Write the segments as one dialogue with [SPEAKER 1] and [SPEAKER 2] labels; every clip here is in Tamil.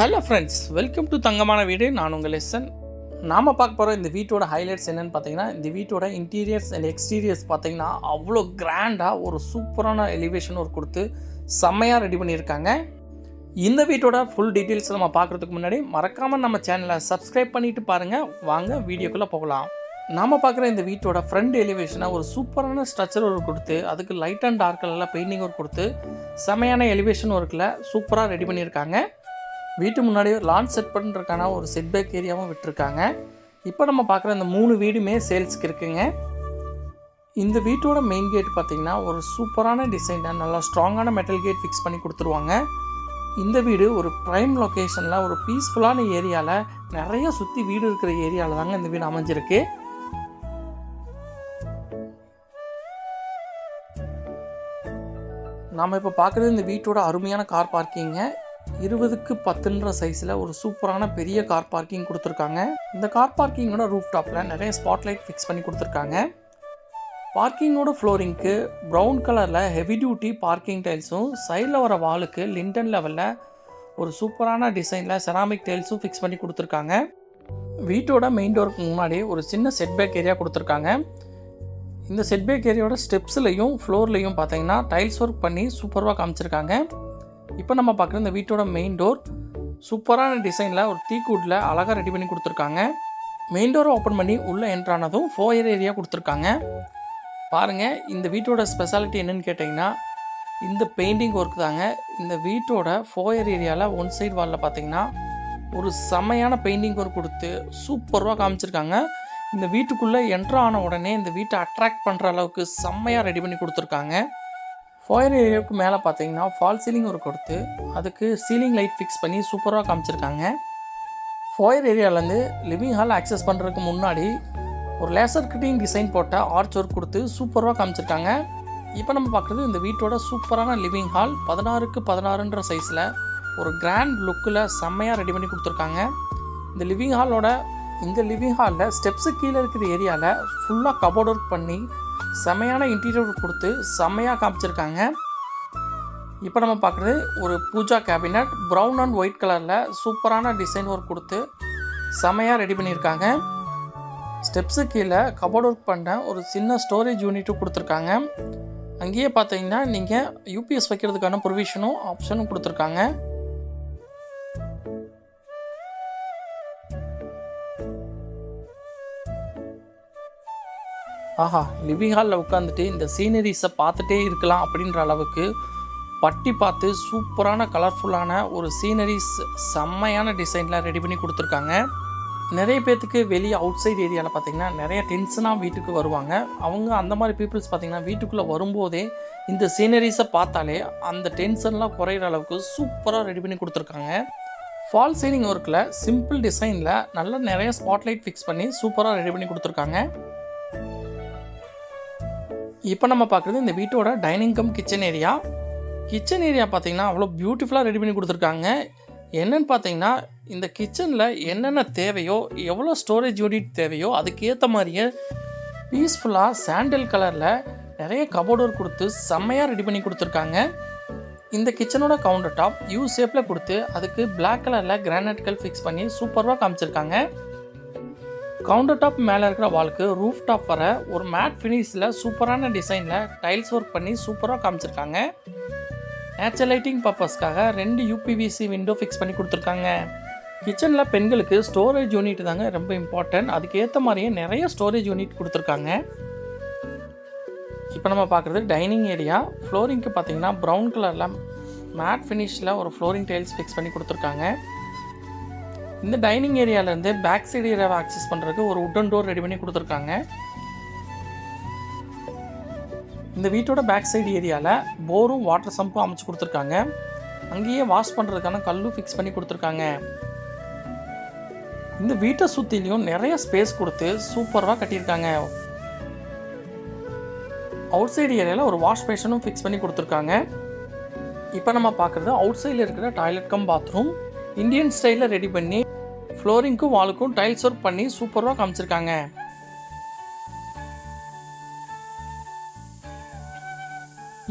[SPEAKER 1] ஹலோ ஃப்ரெண்ட்ஸ் வெல்கம் டு தங்கமான வீடு. நான் உங்கள் லெசன் நாம் பார்க்க போகிற இந்த வீட்டோட ஹைலைட்ஸ் என்னென்னு பார்த்தீங்கன்னா இந்த வீட்டோட இன்டீரியர்ஸ் அண்ட் எக்ஸ்டீரியர்ஸ் பார்த்தீங்கன்னா அவ்வளோ கிராண்டாக ஒரு சூப்பரான எலிவேஷன் ஒரு கொடுத்து செம்மையாக ரெடி பண்ணியிருக்காங்க. இந்த வீட்டோட ஃபுல் டீட்டெயில்ஸ் நம்ம பார்க்குறதுக்கு முன்னாடி மறக்காமல் நம்ம சேனலை சப்ஸ்கிரைப் பண்ணிவிட்டு பாருங்கள் வாங்க வீடியோக்குள்ளே போகலாம். நாம் பார்க்குற இந்த வீட்டோட ஃப்ரண்ட் எலிவேஷனை ஒரு சூப்பரான ஸ்ட்ரக்சர் ஒர்க் கொடுத்து அதுக்கு லைட் அண்ட் டார்க் கலரில் பெயிண்டிங் ஒர்க் கொடுத்து செமையான எலிவேஷன் ஒர்க்கில் சூப்பராக ரெடி பண்ணியிருக்காங்க. வீட்டு முன்னாடி லான் செட் பண்ணுறதுக்கான ஒரு செட் பேக் ஏரியாவும் விட்டுருக்காங்க. இப்போ நம்ம பார்க்குற இந்த மூணு வீடுமே சேல்ஸ்க்கு இருக்குங்க. இந்த வீட்டோட மெயின் கேட் பார்த்திங்கன்னா ஒரு சூப்பரான டிசைனாக நல்லா ஸ்ட்ராங்கான மெட்டல் கேட் ஃபிக்ஸ் பண்ணி கொடுத்துருவாங்க. இந்த வீடு ஒரு ப்ரைம் லொக்கேஷனில் ஒரு பீஸ்ஃபுல்லான ஏரியாவில் நிறைய சுற்றி வீடு இருக்கிற ஏரியாவில் தாங்க இந்த வீடு அமைஞ்சிருக்கு. நாம் இப்போ பார்க்குறது இந்த வீட்டோட அருமையான கார் பார்க்கிங்க இருபதுக்கு பத்துன்ற சைஸில் ஒரு சூப்பரான பெரிய கார் பார்க்கிங் கொடுத்துருக்காங்க. இந்த கார் பார்க்கிங்கோட ரூஃப் டாப்பில் நிறைய ஸ்பாட்லைட் ஃபிக்ஸ் பண்ணி கொடுத்துருக்காங்க. பார்க்கிங்கோட ஃப்ளோரிங்க்கு ப்ரௌன் கலரில் ஹெவி டியூட்டி பார்க்கிங் டைல்ஸும் சைடில் வர வாலுக்கு லிண்டன் லெவலில் ஒரு சூப்பரான டிசைனில் செராமிக் டைல்ஸும் ஃபிக்ஸ் பண்ணி கொடுத்துருக்காங்க. வீட்டோட மெயின் டோருக்கு முன்னாடி ஒரு சின்ன செட்பேக் ஏரியா கொடுத்துருக்காங்க. இந்த செட்பேக் ஏரியாவோட ஸ்டெப்ஸ்லையும் ஃப்ளோர்லையும் பார்த்தீங்கன்னா டைல்ஸ் ஒர்க் பண்ணி சூப்பராக காமிச்சிருக்காங்க. இப்போ நம்ம பார்க்குற இந்த வீட்டோட மெயின் டோர் சூப்பரான டிசைனில் ஒரு தீக்கூட்டில் அழகாக ரெடி பண்ணி கொடுத்துருக்காங்க. மெயின் டோரை ஓப்பன் பண்ணி உள்ளே என்ட்ரானதும் ஃபோயர் ஏரியா கொடுத்துருக்காங்க. பாருங்கள் இந்த வீட்டோட ஸ்பெஷாலிட்டி என்னென்னு கேட்டிங்கன்னா இந்த பெயிண்டிங் ஒர்க் தாங்க. இந்த வீட்டோட ஃபோயர் ஏரியாவில் ஒன் சைடு வாலில் பார்த்தீங்கன்னா ஒரு செமையான பெயிண்டிங் ஒர்க் கொடுத்து சூப்பராக காமிச்சிருக்காங்க. இந்த வீட்டுக்குள்ளே என்ட்ரு ஆன உடனே இந்த வீட்டை அட்ராக்ட் பண்ணுற அளவுக்கு செம்மையாக ரெடி பண்ணி கொடுத்துருக்காங்க. ஃபோயர் ஏரியாவுக்கு மேலே பார்த்தீங்கன்னா ஃபால் சீலிங் ஒரு கொடுத்து அதுக்கு சீலிங் லைட் ஃபிக்ஸ் பண்ணி சூப்பராக காமிச்சிருக்காங்க. ஃபோயர் ஏரியாவிலேருந்து லிவிங் ஹால் ஆக்சஸ் பண்ணுறதுக்கு முன்னாடி ஒரு லேசர் கிட்டிங் டிசைன் போட்ட ஆர்ச் ஒர்க் கொடுத்து சூப்பராக காமிச்சிருக்காங்க. இப்போ நம்ம பார்க்குறது இந்த வீட்டோட சூப்பரான லிவிங் ஹால் பதினாறுக்கு பதினாறுன்ற சைஸில் ஒரு கிராண்ட் லுக்கில் செம்மையாக ரெடி பண்ணி கொடுத்துருக்காங்க. இந்த லிவிங் ஹாலோட இந்த லிவிங் ஹாலில் ஸ்டெப்ஸு கீழே இருக்கிற ஏரியாவில் ஃபுல்லாக கபோர்ட் ஒர்க் பண்ணி செமையான இன்டீரியர் கொடுத்து செம்மையாக காமிச்சிருக்காங்க. இப்போ நம்ம பார்க்குறது ஒரு pooja cabinet brown and white கலரில் சூப்பரான டிசைன் ஒர்க் கொடுத்து செமையாக ரெடி பண்ணியிருக்காங்க. ஸ்டெப்ஸு கீழே கபோர்ட் ஒர்க் பண்ண ஒரு சின்ன ஸ்டோரேஜ் யூனிட்டும் கொடுத்துருக்காங்க. அங்கேயே பார்த்தீங்கன்னா நீங்கள் யூபிஎஸ் வைக்கிறதுக்கான ப்ரொவிஷனும் ஆப்ஷனும் கொடுத்துருக்காங்க. ஆஹா லிவிங் ஹாலில் உட்காந்துட்டு இந்த சீனரிஸை பார்த்துட்டே இருக்கலாம் அப்படின்ற அளவுக்கு பட்டி பார்த்து சூப்பரான கலர்ஃபுல்லான ஒரு சீனரிஸ் செம்மையான டிசைனில் ரெடி பண்ணி கொடுத்துருக்காங்க. நிறைய பேர்த்துக்கு வெளியே அவுட் சைடு ஏரியாவில் பார்த்தீங்கன்னா நிறைய டென்ஷனாக வீட்டுக்கு வருவாங்க. அவங்க அந்த மாதிரி பீப்புள்ஸ் பார்த்தீங்கன்னா வீட்டுக்குள்ளே வரும்போதே இந்த சீனரிஸை பார்த்தாலே அந்த டென்ஷன்லாம் குறையிற அளவுக்கு சூப்பராக ரெடி பண்ணி கொடுத்துருக்காங்க. ஃபால் சீலிங் ஒர்க்கில் சிம்பிள் டிசைனில் நல்லா நிறைய ஸ்பாட்லைட் ஃபிக்ஸ் பண்ணி சூப்பராக ரெடி பண்ணி கொடுத்துருக்காங்க. இப்போ நம்ம பார்க்குறது இந்த வீட்டோட dining cum kitchen area kitchen area பார்த்தீங்கன்னா அவ்வளோ பியூட்டிஃபுல்லாக ரெடி பண்ணி கொடுத்துருக்காங்க. என்னன்னு பார்த்தீங்கன்னா இந்த கிச்சனில் என்னென்ன தேவையோ எவ்வளோ ஸ்டோரேஜ் யூனிட் தேவையோ அதுக்கேற்ற மாதிரியே பீஸ்ஃபுல்லாக சாண்டில் கலரில் நிறைய கபோர்டு கொடுத்து செம்மையாக ரெடி பண்ணி கொடுத்துருக்காங்க. இந்த கிச்சனோட கவுண்டர் டாப் யூ ஷேப்பில் கொடுத்து அதுக்கு பிளாக் கலரில் கிரானைட்கள் ஃபிக்ஸ் பண்ணி சூப்பராக காமிச்சிருக்காங்க. கவுண்டர் டாப் மேலே இருக்கிற வாலுக்கு ரூஃப் டாப் வர ஒரு மேட் ஃபினிஷில் சூப்பரான டிசைனில் டைல்ஸ் ஒர்க் பண்ணி சூப்பராக காமிச்சிருக்காங்க. நேச்சர் லைட்டிங் பர்பஸ்க்காக ரெண்டு யூபிவிசி விண்டோ ஃபிக்ஸ் பண்ணி கொடுத்துருக்காங்க. கிச்சனில் பெண்களுக்கு ஸ்டோரேஜ் யூனிட் தாங்க ரொம்ப இம்பார்ட்டன்ட் அதுக்கேற்ற மாதிரியே நிறைய ஸ்டோரேஜ் யூனிட் கொடுத்துருக்காங்க. இப்போ நம்ம பார்க்குறது டைனிங் ஏரியா ஃப்ளோரிங்க்கு பார்த்தீங்கன்னா ப்ரௌன் கலரில் மேட் ஃபினிஷில் ஒரு ஃப்ளோரிங் டைல்ஸ் ஃபிக்ஸ் பண்ணி கொடுத்துருக்காங்க. இந்த டைனிங் ஏரியாவிலேருந்து பேக் சைடு ஏரியாவை ஆக்சஸ் பண்ணுறதுக்கு ஒரு உட்டன் டோர் ரெடி பண்ணி கொடுத்துருக்காங்க. இந்த வீட்டோட பேக் சைடு ஏரியாவில் போரும் வாட்டர் சம்பும் அமைச்சு கொடுத்துருக்காங்க. அங்கேயே வாஷ் பண்ணுறதுக்கான கல்லும் ஃபிக்ஸ் பண்ணி கொடுத்துருக்காங்க. இந்த வீட்டை சுற்றிலையும் நிறைய ஸ்பேஸ் கொடுத்து சூப்பராக கட்டியிருக்காங்க. அவுட் சைடு ஏரியாவில் ஒரு வாஷ் பேஷனும் ஃபிக்ஸ் பண்ணி கொடுத்துருக்காங்க. இப்போ நம்ம பார்க்குறது அவுட் சைடில் இருக்கிற டாய்லெட் கம் பாத்ரூம் இந்தியன் ஸ்டைலில் ரெடி பண்ணி ஃப்ளோரிங்க்கும் வாலுக்கும் டைல்ஸ் ஒர்க் பண்ணி சூப்பராக காமிச்சிருக்காங்க.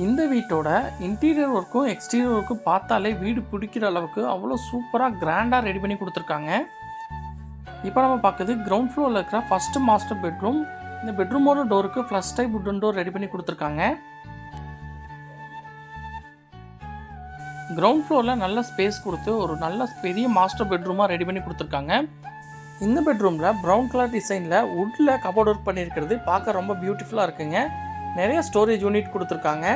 [SPEAKER 1] இந்த வீட்டோட இன்டீரியர் ஒர்க்கும் எக்ஸ்டீரியர் ஒர்க்கும் பார்த்தாலே வீடு பிடிக்கிற அளவுக்கு அவ்வளோ சூப்பராக கிராண்டாக ரெடி பண்ணி கொடுத்துருக்காங்க. இப்போ நம்ம பார்க்குறது கிரவுண்ட் ஃப்ளோரில் இருக்கிற ஃபஸ்ட்டு மாஸ்டர் பெட்ரூம் இந்த பெட்ரூமோட டோருக்கு flush type wooden door ready பண்ணி கொடுத்துருக்காங்க. கிரவுண்ட் ஃப்ளோரில் நல்ல ஸ்பேஸ் கொடுத்து ஒரு நல்ல பெரிய மாஸ்டர் பெட்ரூமாக ரெடி பண்ணி கொடுத்துருக்காங்க. இந்த பெட்ரூமில் ப்ரௌன் கலர் டிசைனில் வுட்டில் கபோர்ட் ஒர்க் பண்ணியிருக்கிறது பார்க்க ரொம்ப பியூட்டிஃபுல்லாக இருக்குங்க. நிறைய ஸ்டோரேஜ் யூனிட் கொடுத்துருக்காங்க.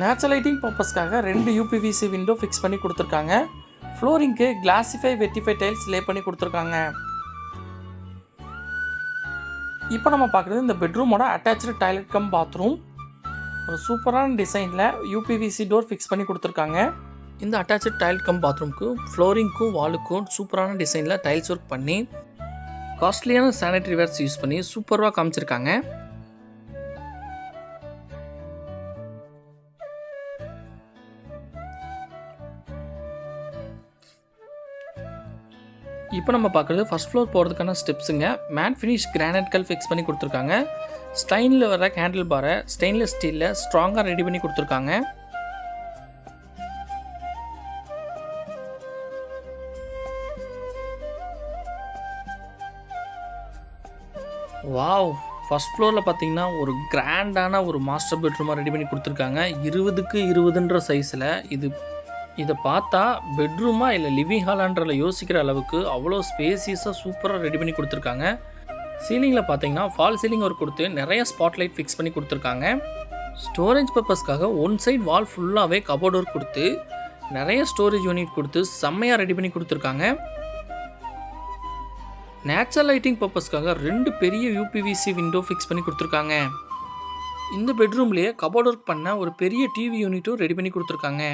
[SPEAKER 1] நேச்சுரல் லைட்டிங் பர்பஸ்க்காக ரெண்டு யூபிவிசி விண்டோ ஃபிக்ஸ் பண்ணி கொடுத்துருக்காங்க. ஃப்ளோரிங்க்கு கிளாசிஃபை வெட்டிஃபை டைல்ஸ் லே பண்ணி கொடுத்துருக்காங்க. இப்போ நம்ம பார்க்குறது இந்த பெட்ரூமோட அட்டாச்சு டாய்லெட் கம் பாத்ரூம் ஒரு சூப்பரான டிசைனில் யூபிவிசி டோர் ஃபிக்ஸ் பண்ணி கொடுத்துருக்காங்க. இந்த அட்டாச்சு டைல் கம் பாத்ரூம்க்கு ஃப்ளோரிங்க்கும் வாலுக்கும் சூப்பரான டிசைனில் டைல்ஸ் ஒர்க் பண்ணி காஸ்ட்லியான சானிடரி வேர்ஸ் யூஸ் பண்ணி சூப்பராக காமிச்சிருக்காங்க. இப்போ நம்ம பார்க்குறது ஃபஸ்ட் ஃப்ளோர் போகிறதுக்கான ஸ்டெப்ஸுங்க மேட் ஃபினிஷ் கிரானைட் கல் ஃபிக்ஸ் பண்ணி கொடுத்துருக்காங்க. ஸ்டைனில் வர கேண்டில் பாரை ஸ்டெயின்லெஸ் ஸ்டீலில் ஸ்ட்ராங்காக ரெடி பண்ணி கொடுத்துருக்காங்க. வாவ் ஃபஸ்ட் ஃப்ளோரில் பார்த்தீங்கன்னா ஒரு கிராண்டான ஒரு மாஸ்டர் பெட்ரூமாக ரெடி பண்ணி கொடுத்துருக்காங்க. இருபதுக்கு இருபதுன்ற சைஸில் இது இதை பார்த்தா பெட்ரூமா இல்லை லிவிங் ஹாலான்றதில் யோசிக்கிற அளவுக்கு அவ்வளோ ஸ்பேசியஸாக சூப்பராக ரெடி பண்ணி கொடுத்துருக்காங்க. சீலிங்கில் பார்த்தீங்கன்னா ஃபால் சீலிங் ஒர்க் கொடுத்து நிறைய ஸ்பாட்லைட் ஃபிக்ஸ் பண்ணி கொடுத்துருக்காங்க. ஸ்டோரேஜ் பர்பஸ்க்காக ஒன் சைட் வால் ஃபுல்லாகவே கபோர்ட் ஒர்க் கொடுத்து நிறைய ஸ்டோரேஜ் யூனிட் கொடுத்து செம்மையாக ரெடி பண்ணி கொடுத்துருக்காங்க. நேச்சுரல் லைட்டிங் பர்பஸ்க்காக ரெண்டு பெரிய யூபிவிசி விண்டோ ஃபிக்ஸ் பண்ணி கொடுத்துருக்காங்க. இந்த பெட்ரூம்லேயே கபோர்ட் ஒர்க் பண்ண ஒரு பெரிய டிவி யூனிட்டும் ரெடி பண்ணி கொடுத்துருக்காங்க.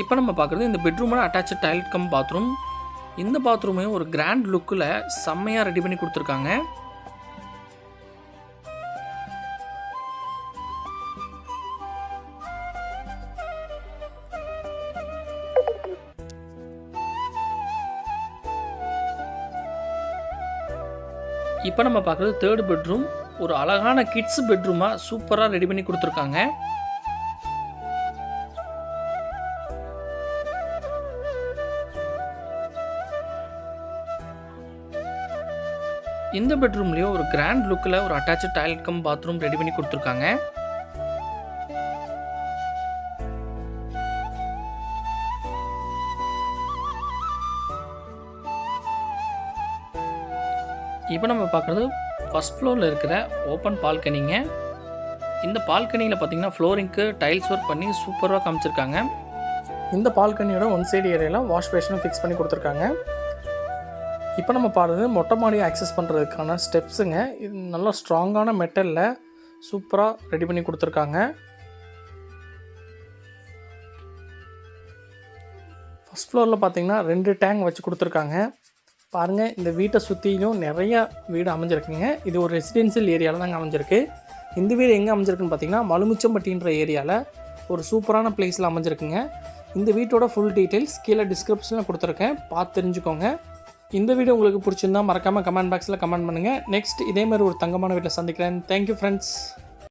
[SPEAKER 1] இப்போ நம்ம பார்க்குறது இந்த பெட்ரூமோட அட்டாச்சு டாய்லெட் கம் பாத்ரூம் இந்த பாத்ரூமையும் ஒரு கிராண்ட் லுக்கில் செம்மையாக ரெடி பண்ணி கொடுத்துருக்காங்க. இப்போ நம்ம பார்க்குறது தேர்ட் பெட்ரூம் ஒரு அழகான கிட்ஸ் பெட்ரூமாக சூப்பராக ரெடி பண்ணி கொடுத்துருக்காங்க. இந்த பெட்ரூம்லேயும் ஒரு கிராண்ட் லுக்கில் ஒரு attached toilet cum bathroom ready பண்ணி கொடுத்துருக்காங்க. இப்போ நம்ம பார்க்குறது ஃபஸ்ட் ஃப்ளோரில் இருக்கிற ஓப்பன் பால்கனிங்க இந்த பால்கனியில் பார்த்தீங்கன்னா ஃப்ளோரிங்க்கு டைல்ஸ் ஒர்க் பண்ணி சூப்பராக காமிச்சிருக்காங்க. இந்த பால்கனியோட ஒன் சைடு ஏரியாலாம் வாஷ் பேஷனும் ஃபிக்ஸ் பண்ணி கொடுத்துருக்காங்க. இப்போ நம்ம பாடுறது மொட்டை மாடி ஆக்சஸ் பண்ணுறதுக்கான ஸ்டெப்ஸுங்க இது நல்லா ஸ்ட்ராங்கான மெட்டலில் சூப்பராக ரெடி பண்ணி கொடுத்துருக்காங்க. ஃபஸ்ட் ஃப்ளோரில் பார்த்தீங்கன்னா ரெண்டு டேங்க் வச்சு கொடுத்துருக்காங்க. பாருங்கள் இந்த வீட்டை சுற்றிலும் நிறைய வீடு அமைஞ்சிருக்குங்க. இது ஒரு ரெசிடென்சியல் ஏரியாவில் தாங்க அமைஞ்சிருக்கு. இந்த வீடு எங்கே அமைஞ்சிருக்குன்னு பார்த்தீங்கன்னா மலுமிச்சம்பட்டின்ற ஏரியாவில் ஒரு சூப்பரான பிளேஸில் அமைஞ்சிருக்குங்க. இந்த வீட்டோட ஃபுல் டீட்டெயில்ஸ் கீழே டிஸ்கிரிப்ஷனில் கொடுத்துருக்கேன். பார்த்து தெரிஞ்சுக்கோங்க. இந்த வீடியோ உங்களுக்கு பிடிச்சிருந்தா மறக்காமல் கமெண்ட் பாக்ஸில் கமெண்ட் பண்ணுங்கள் நெக்ஸ்ட் இதே மாதிரி ஒரு தங்கமான வீட்டில் சந்திக்கிறேன். Thank you friends